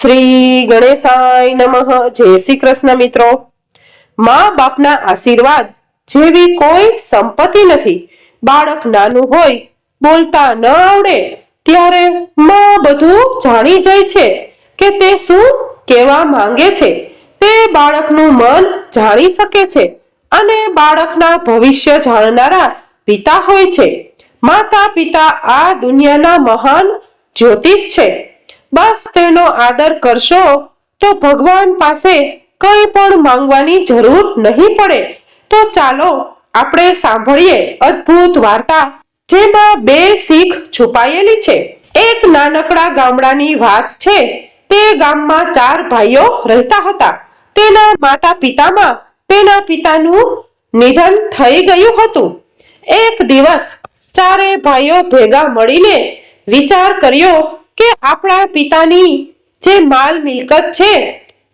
શ્રી ગણેશાય નમઃ. જય શ્રી કૃષ્ણ મિત્રો. મા બાપના આશીર્વાદ જેવી કોઈ સંપત્તિ નથી. બાળક નાનું હોય, બોલતા ન આવડે, ત્યારે મા બધું જાણી જાય છે કે તે શું કહેવા માંગે છે. તે બાળકનું મન જાણી શકે છે અને બાળકના ભવિષ્ય જાણનારા પિતા હોય છે. માતા પિતા આ દુનિયાના મહાન જ્યોતિષ છે. બસ તેનો આદર કરશો તો ભગવાન પાસે કંઈ પણ માંગવાની જરૂર નહીં પડે. તો ચાલો આપણે સાંભળીએ અદ્ભુત વાર્તા જેમાં બે શીખ છુપાયેલી છે. એક નાનકડા ગામડાની વાત છે. તે ગામમાં ચાર ભાઈઓ રહેતા હતા. તેના માતા પિતામાં તેના પિતાનું નિધન થઈ ગયું હતું. એક દિવસ ચારે ભાઈઓ ભેગા મળીને વિચાર કર્યો કે આપણા પિતાની જે માલ મિલકત છે,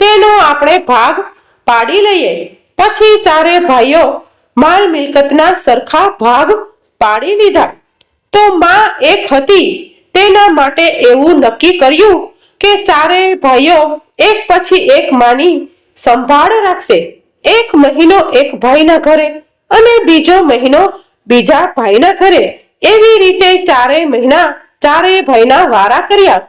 તેનો આપણે ભાગ પાડી લઈએ. પછી ચારે ભાઈઓ માલ મિલકતના સરખા ભાગ પાડી લીધા. તો માં એક હતી, તેના માટે એવું નક્કી કર્યું કે ચારેય ભાઈઓ એક પછી એક માની સંભાળ રાખશે. એક મહિનો એક ભાઈના ઘરે અને બીજો મહિનો બીજા ભાઈના ઘરે. એવી રીતે ચારેય મહિના ચારેય ભાઈના વારા કર્યા.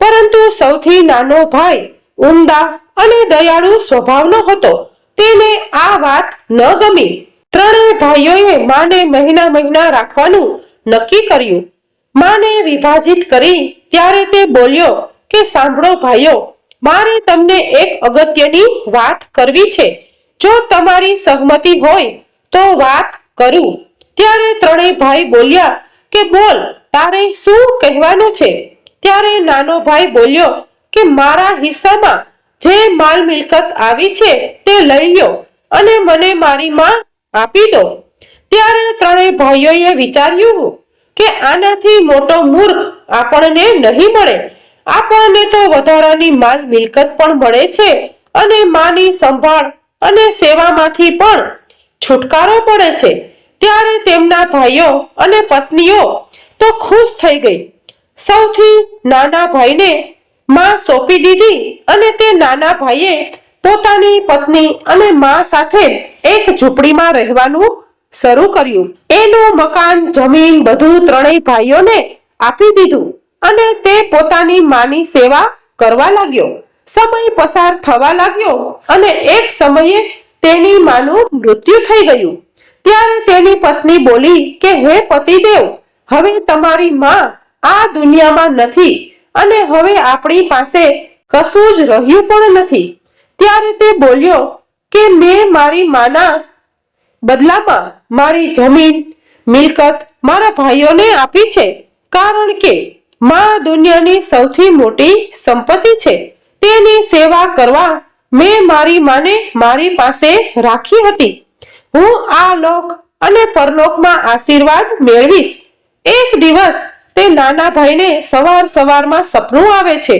પરંતુ સૌથી નાનો ભાઈ ઉમદા અને દયાળુ સ્વભાવનો હતો. તેને આ વાત ન ગમી. ત્રણેય ભાઈઓએ માને મહિના મહિના રાખવાનું નક્કી કર્યું. માને વિભાજિત કરી ત્યારે તે બોલ્યો કે સાંભળો ભાઈઓ, મારે તમને એક અગત્યની વાત કરવી છે. જો તમારી સહમતિ હોય તો વાત કરું. ત્યારે ત્રણેય ભાઈ બોલ્યા કે બોલ તારે શું કહેવાનું છે? ત્યારે નાનો ભાઈ બોલ્યો કે મારા હિસ્સામાં જે માલ મિલકત આવી છે તે લઈ લ્યો અને મને મારી માં આપી દો. ત્યારે ત્રણેય ભાઈઓએ વિચાર્યું કે આનાથી મોટો મૂર્ખ આપણને નહીં મળે. આપણને તો વધારાની માલ મિલકત પણ મળે છે અને માની સંભાળ અને સેવામાંથી પણ છુટકારો પડે છે. ત્યારે તેમના ભાઈઓ અને પત્નીઓ તો ખુશ થઈ ગઈ. સૌથી નાના ભાઈને માં સોંપી દીધી અને તે નાના ભાઈએ પોતાની પત્ની અને માં સાથે એક ઝૂંપડીમાં રહેવાનું શરૂ કર્યું. એનું મકાન, જમીન બધું ત્રણેય ભાઈઓને આપી દીધું અને તે પોતાની માની સેવા કરવા લાગ્યો. સમય પસાર થવા લાગ્યો અને એક સમયે તેની માનું મૃત્યુ થઈ ગયું. ત્યારે તેની પત્ની બોલી કે, હે પતિદેવ હવે તમારી માં આ દુનિયામાં નથી અને હવે આપણી પાસે કશું જ રહ્યું પણ નથી. ત્યારે તે બોલ્યો કે મેં મારી માના બદલામાં મારી જમીન, મિલકત મારા ભાઈઓને આપી છે. કારણ કે માં દુનિયાની સૌથી મોટી સંપત્તિ છે. તેની સેવા કરવા મેં મારી માને મારી પાસે રાખી હતી. હું આ લોક અને પરલોકમાં આશીર્વાદ મેળવીશ. એક દિવસ તે નાના ભાઈને સવાર સવારમાં સપનું આવે છે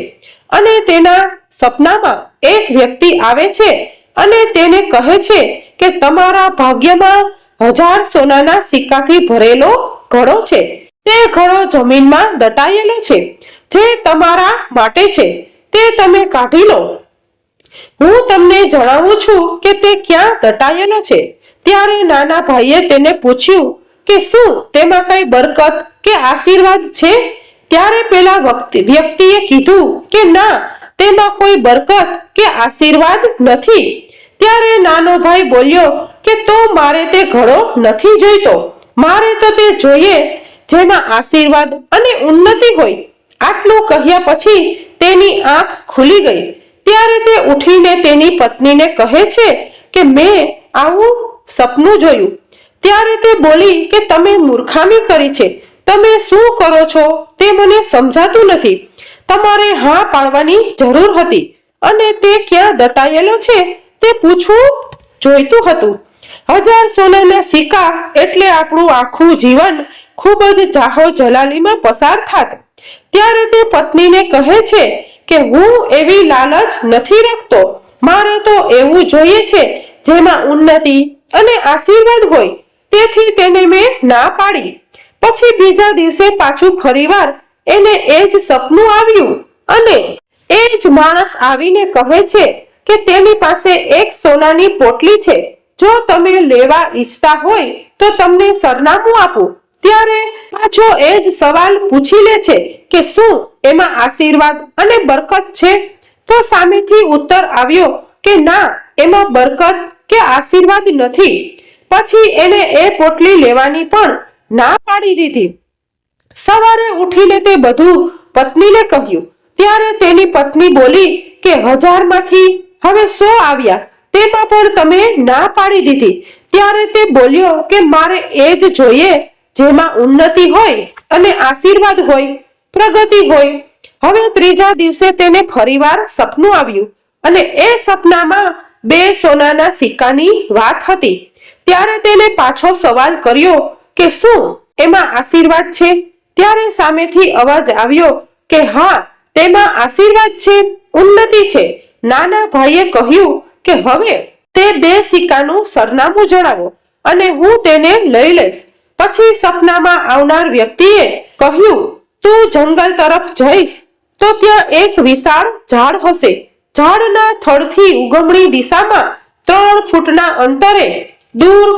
અને તેના સપનામાં એક વ્યક્તિ આવે છે અને તેને કહે છે કે તમારા ભાગ્યમાં હજાર સોનાના સિક્કાથી ભરેલો ઘડો છે. તે ઘડો જમીનમાં દટાયેલો છે. જે તમારા માટે છે. તે તમે કાઢી લો. હું તમને જણાવું છું કે તે ક્યાં દટાયેલો છે. ત્યારે નાના ભાઈએ તેને પૂછ્યું કે શું તેમાં કઈ બરકત કે આશીર્વાદ છે? ત્યારે પેલા વ્યક્તિએ કીધું કે ના, તેમાં કોઈ બરકત કે આશીર્વાદ નથી. ત્યારે નાનો ભાઈ બોલ્યો કે તો મારે તે ઘડો નથી જોઈતો. મારે તો તે જોઈએ જેમાં આશીર્વાદ અને ઉન્નતિ હોય. આટલું કહ્યા પછી તેની આંખ ખુલી ગઈ. ત્યારે તે ઉઠીને તેની પત્નીને કહે છે કે, મેં આવું સપનું જોયું. ત્યારે તે બોલી કે તમે મૂર્ખામી કરી છે. તમે શું કરો છો તે મને સમજાતું નથી. તમારે હા પાડવાની જરૂર હતી. અને તે ક્યાં દટાયેલો છે તે પૂછવું જોઈતું હતું. હજાર સોનાના સિક્કા એટલે આપણું આખું જીવન ખૂબ જ જાહો જલાલીમાં પસાર થાત. ત્યારે તે પત્નીને કહે છે કે હું એવી લાલચ નથી રાખતો. મારે તો એવું જોઈએ છે જેમાં ઉન્નતિ અને આશીર્વાદ હોય. તેથી તેને મેં ના પાડી. પછી બીજા દિવસે પાછું ફરીવાર એને એ જ સપનું આવ્યું અને એ જ માણસ આવીને કહે છે કે તેની પાસે એક સોનાની પોટલી છે. જો તમે લેવા ઈચ્છતા હોય તો તમને સરનામું આપું. ત્યારે પાછો એ જ સવાલ પૂછી લે છે કે શું એમાં આશીર્વાદ અને બરકત છે? તો સામેથી ઉત્તર આવ્યો કે ના, એમાં બરકત કે આશીર્વાદ નથી. પછી એને એ પોટલી લેવાની પણ ના પાડી દીધી. સવારે ઉઠીને તે બધું પત્નીને કહ્યું. ત્યારે તેની પત્ની બોલી કે હજારમાંથી હવે સો આવ્યા. તેમાં પણ તમે ના પાડી દીધી. ત્યારે તે બોલ્યો કે મારે એ જ જોઈએ, જેમાં ઉન્નતિ હોય અને આશીર્વાદ હોય, પ્રગતિ હોય. હવે ત્રીજા દિવસે તેને ફરીવાર સપનું આવ્યું અને એ સપનામાં બે સોનાના સિક્કાની વાત હતી. ત્યારે તેને પાછો સવાલ કર્યો કે શું એમાં આશીર્વાદ છે? ત્યારે સામેથી અવાજ આવ્યો કે હા, તેમાં આશીર્વાદ છે, ઉન્નતિ છે. નાના ભાઈએ કહ્યું કે હવે તે બે સિક્કાનું સરનામું જણાવો અને હું તેને લઈ લઈશ. પછી સપનામાં આવનાર વ્યક્તિએ કહ્યું, તું જંગલ તરફ જઈશ, તો ત્યાં એક વિશાળ ઝાડ હશે. ઝાડના થડથી ઉગમણી દિશામાં ત્રણ ફૂટના અંતરે દૂર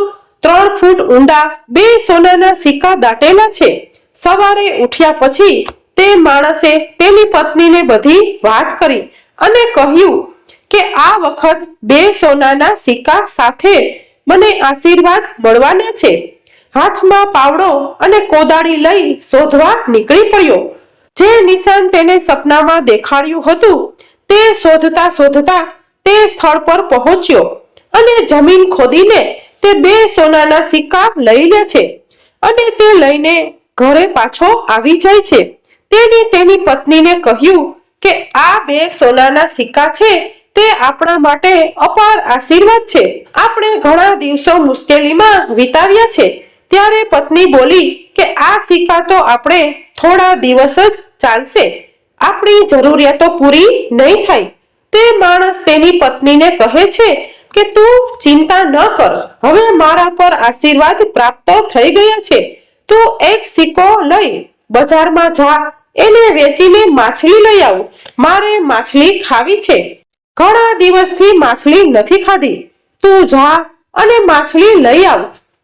ત્રણ ફૂટ ઊંડા બે સોનાના સિક્કા દાટેલા છે. સવારે ઉઠ્યા પછી તે માણસે તેની પત્નીને બધી વાત કરી અને કહ્યું કે આ વખત બે સોનાના સિક્કા સાથે મને આશીર્વાદ મળવાના છે. હાથમાં પાવડો અને કોદાળી લઈ શોધવા નીકળી પડ્યો. જે નિશાન તેને સપનામાં દેખાડ્યું હતું તે શોધતા શોધતા તે સ્થળ પર પહોંચ્યો અને જમીન ખોદીને તે બે સોનાના સિક્કા લઈ લે છે અને તે લઈને ઘરે પાછો આવી જાય છે. તેની તેની પત્નીને કહ્યું કે આ બે સોનાના સિક્કા છે, તે આપણા માટે અપાર આશીર્વાદ છે. આપણે ઘણા દિવસો મુશ્કેલીમાં વિતાવ્યા છે. ત્યારે પત્ની બોલી કે આ સિક્કા તો આપણે થોડા દિવસ જ ચાલશે. આપણી જરૂરિયાતો પૂરી નહીં થાય. તે માણસ તેની પત્નીને કહે છે કે તું ચિંતા ન કર. હવે મારા પર આશીર્વાદ પ્રાપ્ત થઈ ગયા છે. તું એક સિક્કો લઈ બજારમાં જા. એને વેચીને માછલી લઈ આવ. મારે માછલી ખાવી છે. ઘણા દિવસથી માછલી નથી ખાધી. તું જા અને માછલી લઈ આવ.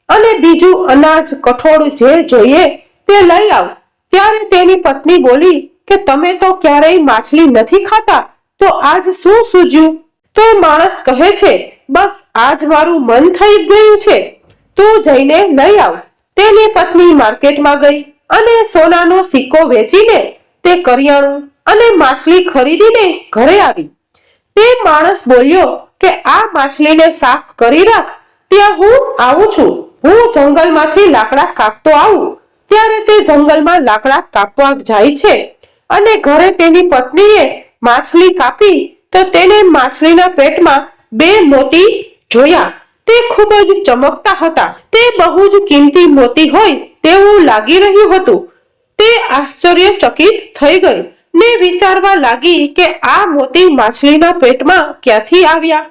અને બીજું અનાજ કઠોળ જે જોઈએ તે લઈ આવ. ત્યારે તેની પત્ની બોલી કે તમે તો ક્યારેય માછલી નથી ખાતા. તો આજ શું સૂજ્યું? તો માણસ કહે છે બસ આજ મારું મન થઈ ગયું છે. તું જઈને લઈ આવ. તેની પત્ની માર્કેટમાં ગઈ અને સોનાનો સિક્કો વેચીને તે કરિયાણું અને માછલી ખરીદીને ઘરે આવી. તે માણસ બોલ્યો કે આ માછલીને સાફ કરી રાખ. ત્યાં હું આવું છું. હું જંગલમાંથી લાકડા કાપતો આવું. ત્યારે તે જંગલમાં લાકડા કાપવા જાય છે અને ઘરે તેની પત્નીએ માછલી કાપી તો તેને માછલીના પેટમાં બે મોતી જોયા. તે ખૂબ જ ચમકતા હતા. તે બહુ જ કિંમતી મોતી હોય તેવું લાગી રહ્યું હતું. તે આશ્ચર્યચકિત થઈ ગઈ ને વિચારવા લાગી કે આ મોતી માછલીના પેટમાં ક્યાંથી આવ્યા?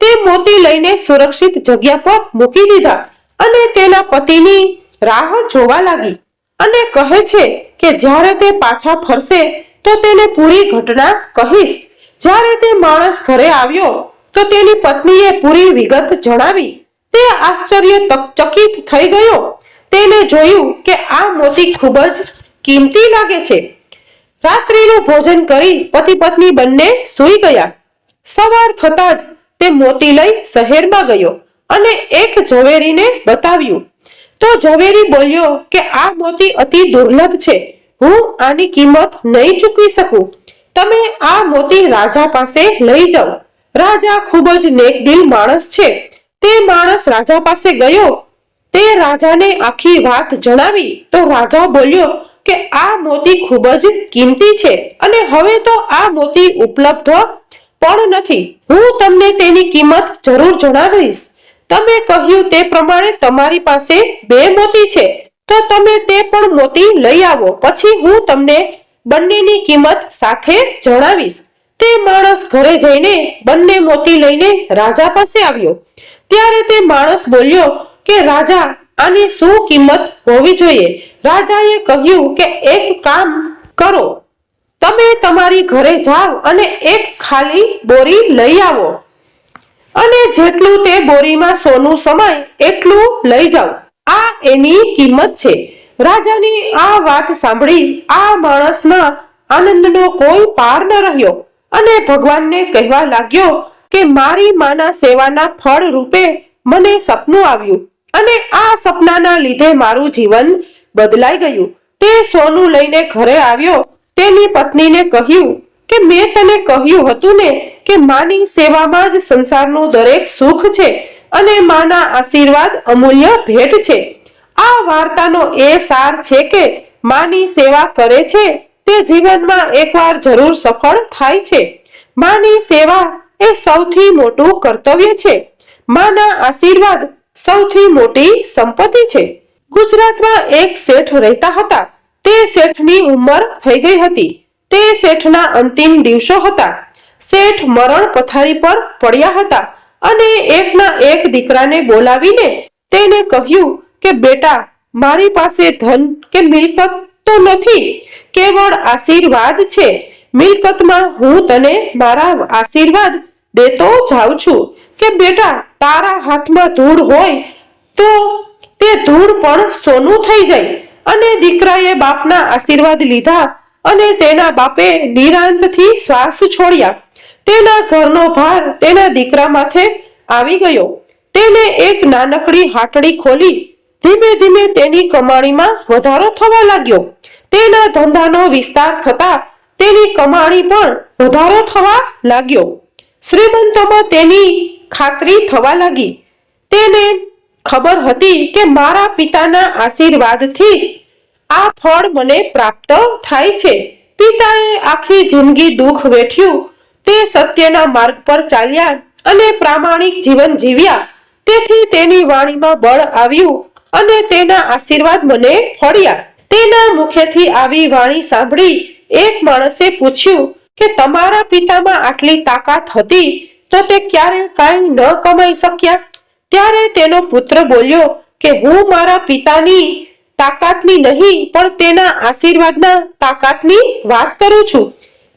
તે મોતી લઈને સુરક્ષિત જગ્યા પર મૂકી દીધા અને તેના પતિની રાહ જોવા લાગી અને કહે છે કે જ્યારે તે પાછા ફરશે તો તેને પૂરી ઘટના કહીશ. જ્યારે તે માણસ ઘરે આવ્યો તો તેની પત્નીએ પૂરી વિગત જણાવી. તે આશ્ચર્ય ચકિત થઈ ગયો. તેને જોયું કે આ મોતી ખૂબ જ કિંમતી લાગે છે. રાત્રિનું ભોજન કરી પતિ પત્ની બંને સૂઈ ગયા. સવાર થતા જ તે મોતી લઈ શહેરમાં ગયો અને એક ઝવેરીને બતાવ્યું. તો ઝવેરી બોલ્યો કે આ મોતી અતિ દુર્લભ છે. હું આની કિંમત નહીં ચૂકવી શકું. તમે આ મોતી રાજા પાસે લઈ જાઓ. રાજા ખૂબ જ નેકદિલ માણસ છે. તે માણસ રાજા પાસે ગયો. તે રાજાને આખી વાત જણાવી તો રાજા બોલ્યો કે આ મોતી ખૂબ જ કિંમતી છે અને હવે તો આ મોતી ઉપલબ્ધ પણ નથી. હું તમને તેની કિંમત જરૂર જણાવીશ. તમે કહ્યું તે પ્રમાણે તમારી પાસે બે મોતી છે. તો તમે તે પણ મોતી લઈ આવો. પછી હું તમને બંનેની કિંમત સાથે જણાવીશ. તે માણસ ઘરે જઈને બંને મોતી લઈને રાજા પાસે આવ્યો. ત્યારે તે માણસ બોલ્યો કે, રાજા, આની શું કિંમત હોવી જોઈએ? રાજાએ કહ્યું કે, એક કામ કરો. તમે તમારી ઘરે જાઓ અને એક ખાલી બોરી લઈ આવો. અને જેટલું તે બોરીમાં સોનું સમાય, એટલું લઈ જાઓ. આ એની કિંમત છે. રાજાની આ વાત સાંભળી આ માણસના આનંદનો કોઈ પાર ન રહ્યો. અને ભગવાનને કહેવા લાગ્યો કે મારી માના સેવાના ફળ રૂપે મને સપનું આવ્યું અને આ સપનાના લીધે મારું જીવન બદલાઈ ગયું. તે સોનું લઈને ઘરે આવ્યો. તેની પત્નીને કહ્યું કે મેં તને કહ્યું હતું ને કે માની સેવામાં જ સંસારનું દરેક સુખ છે અને માના આશીર્વાદ અમૂલ્ય ભેટ છે. આ વાર્તાનો એ સાર છે કે માની સેવા કરે છે તે જીવનમાં એકવાર જરૂર સફળ થાય છે. માની સેવા એ સૌથી મોટું કર્તવ્ય છે. માના આશીર્વાદ સૌથી મોટી સંપત્તિ છે. ગુજરાતમાં એક શેઠ રહેતા હતા. તે શેઠની ઉંમર થઈ ગઈ હતી. તે શેઠના અંતિમ દિવસો હતા. શેઠ મરણ પથારી પર પડ્યા હતા અને એકના એક દીકરાને બોલાવીને તેને કહ્યું કે, બેટા, મારી પાસે ધન કે મિલકત તો નથી કેવળ આશીર્વાદ છે? મિલકતમાં હું તને મારા આશીર્વાદ દેતો જાઉં છું. કે બેટા, તારા હાથમાં ધૂળ હોય તો તે ધૂળ પણ સોનું થઈ જાય. અને દીકરાએ બાપના આશીર્વાદ લીધા અને તેના બાપે નિરાંતથી શ્વાસ છોડ્યા. તેના ઘરનો ભાર તેના દીકરા માથે આવી ગયો. તેને એક નાનકડી હાટડી ખોલી. ધીમે ધીમે તેની કમાણીમાં વધારો થવા લાગ્યો. તેના ધંધાનો વિસ્તાર થતા તેની કમાણી પણ વધારો થવા લાગ્યો. શ્રીમંતોમાં તેની ખાતરી થવા લાગી. તેને ખબર હતી કે મારા પિતાના આશીર્વાદથી જ આ ફળ મને પ્રાપ્ત થાય છે. પિતાએ આખી જિંદગી દુઃખ વેઠ્યું. તે સત્યના માર્ગ પર ચાલ્યા અને પ્રામાણિક જીવન જીવ્યા. તેથી તેની વાણીમાં બળ આવ્યું અને તેના આશીર્વાદ મને ફળ્યા. તેના મુખેથી આવી વાણી સાંભળી એક માણસે પૂછ્યું કે તમારા પિતામાં આટલી તાકાત હતી તો તે ક્યારે કાંઈ ન કમાઈ શક્યા? ત્યારે તેનો પુત્ર બોલ્યો કે હું મારા પિતાની તાકાતની નહીં, પણ તેના આશીર્વાદના તાકાતની વાત કરું છું.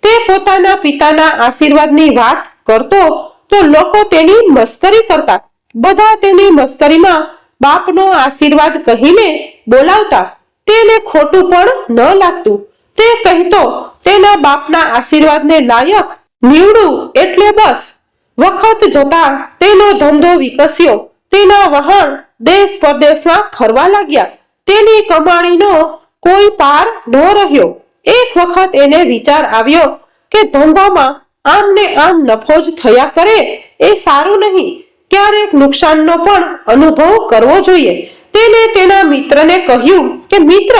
તે પોતાના પિતાના આશીર્વાદની વાત કરતો તો લોકો તેની મસ્કરી કરતા. બધા તેની મસ્કરીમાં બાપનો આશીર્વાદ કહીને બોલાવતા. તેને ખોટું પણ ન લાગતું. તે કહેતો, તેના બાપના આશીર્વાદને લાયક નીવડું એટલે બસ. વખત જતા તેનો ધંધો વિકસ્યો. તેના વહાણ દેશ પરદેશમાં ફરવા લાગ્યા. તેની કમાણીનો કોઈ પાર ન રહ્યો. એક વખત એને વિચાર આવ્યો કે ધંધામાં આમ ને આમ નફો જ થયા કરે એ સારું નહીં. ક્યારેક નુકસાનનો પણ અનુભવ કરવો જોઈએ. તેને તેના મિત્રને કહ્યું કે, મિત્ર,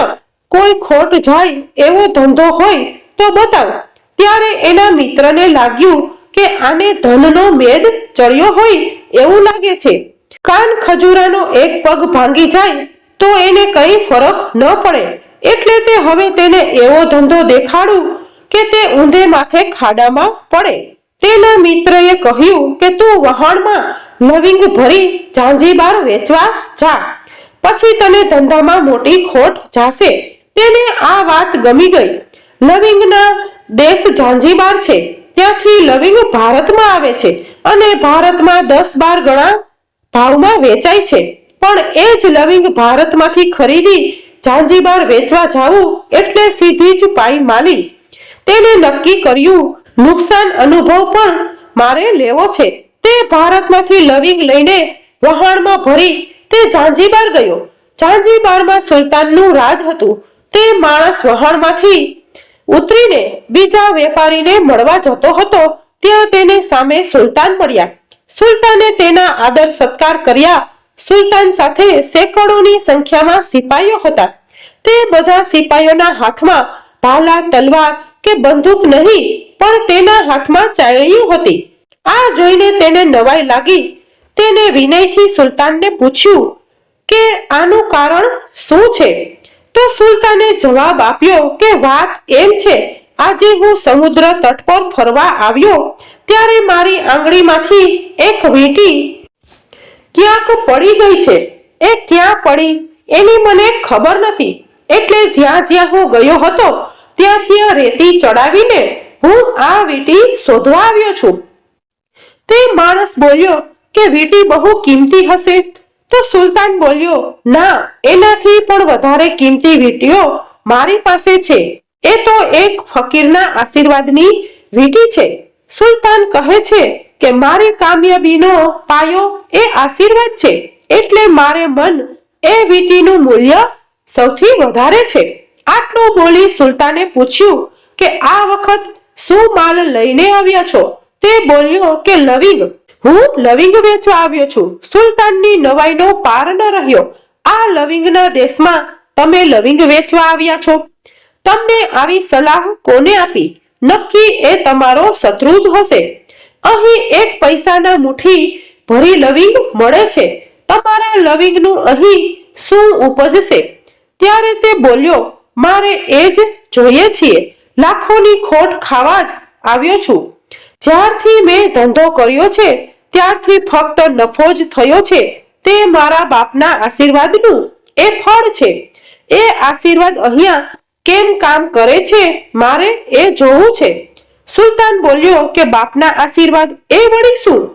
કોઈ ખોટ જાય એવો ધંધો હોય તો બતાવ. ત્યારે એના મિત્રને લાગ્યું કે, આને ધનનો મેદ ચડ્યો હોય એવું લાગે છે. કાન ખજૂરાનો એક પગ ભાંગી જાય તો એને કઈ ફરક ન પડે. એટલે તે હવે તેને એવો ધંધો દેખાડું કે તે ઊંધે માથે ખાડામાં પડે. તેના મિત્રએ કહ્યું કે, તું વહાણમાં લવિંગ ભરી ઝાંઝીબાર વેચવા જા. પછી તને ધંધામાં મોટી ખોટ જાશે. તેને આ વાત ગમી ગઈ. લવિંગના દેશ ઝાંઝીબાર છે. ત્યાંથી લવિંગ ભારતમાં આવે છે અને ભારતમાં દસ બાર ગણા ભાવમાં વેચાય છે. પણ એ જ લવિંગ ભારતમાંથી ખરીદી ઝાંઝીબાર વેચવા જાવું એટલે સીધી જ પાઈ માલી. તેને નક્કી કર્યું, નુકસાન અનુભવ પણ મારે લેવો છે. તે ભારતમાંથી લવિંગ લઈને વહાણમાં ભરી તે ઝાંઝીબાર ગયો. ઝાંઝીબારમાં સુલતાનનું રાજ હતું. તે માણસ વહાણમાંથી ઉતરીને બીજા વેપારીને મળવા જતો હતો. ત્યાં તેને સામે સુલતાન મળ્યા. સુલતાને તેના આદર સત્કાર કર્યા. સુલતાન સાથે સેંકડોની સંખ્યામાં સિપાહીઓ હતા. તે બધા સિપાહીઓના હાથમાં ભાલા, તલવાર કે બંદૂક નહીં, પણ તેના હાથમાં ચાયણીઓ હતી. આ જોઈને તેને નવાઈ લાગી. તેને વિનયથી સુલતાનને પૂછ્યું કે, આનું કારણ શું છે? તો સુલતાને જવાબ આપ્યો કે, વાત એમ છે, આજે હું સમુદ્ર તટ પર ફરવા આવ્યો, ત્યારે મારી આંગળીમાંથી એક વીંટી ક્યાંક પડી ગઈ છે. એ ક્યાં પડી? એની મને ખબર નથી. એટલે જ્યાં જ્યાં હું ગયો હતો, ત્યાં ત્યાં રેતી ચડાવીને હું આ વીંટી શોધવા આવ્યો છું. તે માણસ બોલ્યો કે વીંટી બહુ કિંમતી હશે? તો સુલતાન બોલ્યો, ના, એનાથી પણ વધારે કિંમતી વીંટીઓ મારી પાસે છે. એ તો એક ફકીરના આશીર્વાદની વીંટી છે. સુલતાન કહે છે કે, મારી કામયાબીનો પાયો એ આશીર્વાદ છે, એટલે મારે મન એ વીંટીનું મૂલ્ય સૌથી વધારે છે. આટલું બોલી સુલતાને પૂછ્યું કે, આ વખત શું માલ લઈને આવ્યા છો? તે બોલ્યો કે, લવિંગ. હું લવિંગ વેચવા આવ્યો છું. સુલતાનની નવાઈનો પાર ન રહ્યો. આ લવિંગના દેશમાં તમે લવિંગ વેચવા આવ્યા છો. તમને આવી સલાહ કોને આપી? નક્કી એ તમારો શત્રુ જ હશે. અહીં એક પૈસાના મુઠ્ઠી ભરી લવિંગ મળે છે. તમારા લવિંગનું અહીં શું ઉપજશે? ત્યારે તે બોલ્યો, મારે એ જ જોઈએ છીએ. લાખોની ખોટ ખાવા જ આવ્યો છું. જ્યારથી મેં ધંધો કર્યો છે ત્યારથી ફક્ત નફો જ થયો છે. તે મારા બાપના આશીર્વાદનું એ ફળ છે. એ આશીર્વાદ અહીંયા કેમ કામ કરે છે? મારે એ જોવું છે. સુલતાન બોલ્યો કે બાપના આશીર્વાદ એ વળી શું?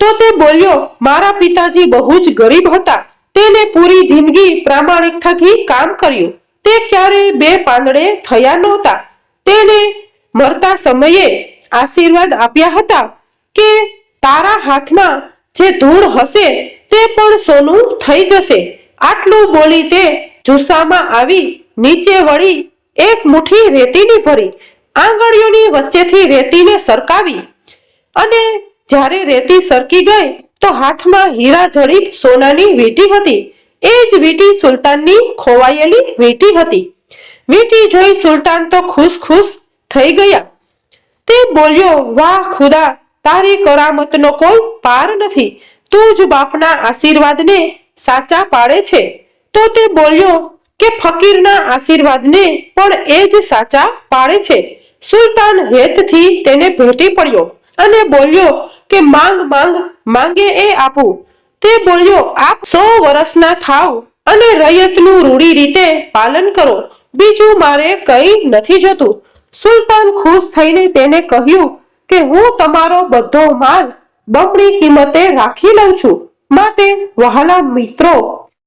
તો તે બોલ્યો, મારા પિતાજી બહુ જ ગરીબ હતા. તેને પૂરી જિંદગી પ્રામાણિકતાથી કામ કર્યું. તે ક્યારેય બે પાંદડે થયા નહોતા. તેને મરતા સમયે આશીર્વાદ આપ્યા હતા કે તારા હાથમાં જે ધૂળ હશે તે પણ સોનું થઈ જશે. આટલું બોલી તે જુસ્સામાં આવી નીચે વળી એક મુઠ્ઠી રેતીની ભરી, આંગળીઓની વચ્ચેથી રેતીને સરકાવી. અને જ્યારે રેતી સરકી ગઈ, તો હાથમાં હીરા જડિત સોનાની વીંટી હતી. એ જ વીંટી સુલતાનની ખોવાયેલી વીંટી હતી. વીંટી જોઈ સુલતાન તો ખુશ ખુશ થઈ ગયા. તે બોલ્યો, વાહ ખુદા તારી કરામતનો કોઈ પાર નથી. તું જ બાપના આશીર્વાદને સાચા પાડે છે. તો તે બોલ્યો કે ફકીરના આશીર્વાદને પણ એ જ સાચા પાડે છે. સુલતાન હેતથી તેને ભેટી પડ્યો અને બોલ્યો કે માંગ માંગ, માંગે એ આપું. તે બોલ્યો, આપ સો વર્ષના થાવ અને રૈયતનું રૂડી રીતે પાલન કરો. બીજું મારે કંઈ નથી જોતું. સુલતાન ખુશ થઈને તેને કહ્યું કે હું તમારો બધો માલ બમણી કિંમતે રાખી લઉં છું. માટે વહાલા મિત્રો,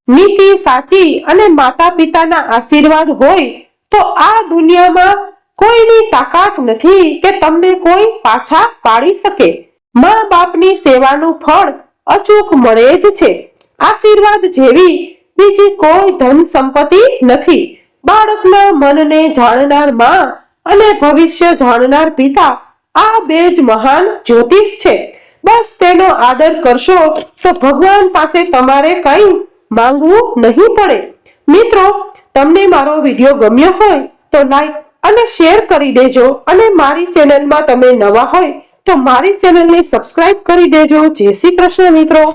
નીતિ સાચી અને માતા પિતાના આશીર્વાદ હોય તો આ દુનિયામાં કોઈની તાકાત નથી કે તમને કોઈ પાછા પાડી શકે. મા બાપની સેવાનું ફળ અચૂક મળે જ છે. આશીર્વાદ જેવી બીજી કોઈ ધન સંપત્તિ નથી. બાળકના મનને જાણનારમાં અને ભવિષ્ય જાણનાર પિતા આ બે જ મહાન જ્યોતિષ છે. બસ તેનો આદર કરશો તો ભગવાન પાસે તમારે કંઈ માંગવું નહીં પડે. મિત્રો, તમને મારો વીડિયો ગમ્યો હોય તો લાઈક અને શેર કરી દેજો અને મારી ચેનલમાં તમે નવા હોય તો મારી ચેનલને સબસ્ક્રાઇબ કરી દેજો. જય શ્રી કૃષ્ણ મિત્રો.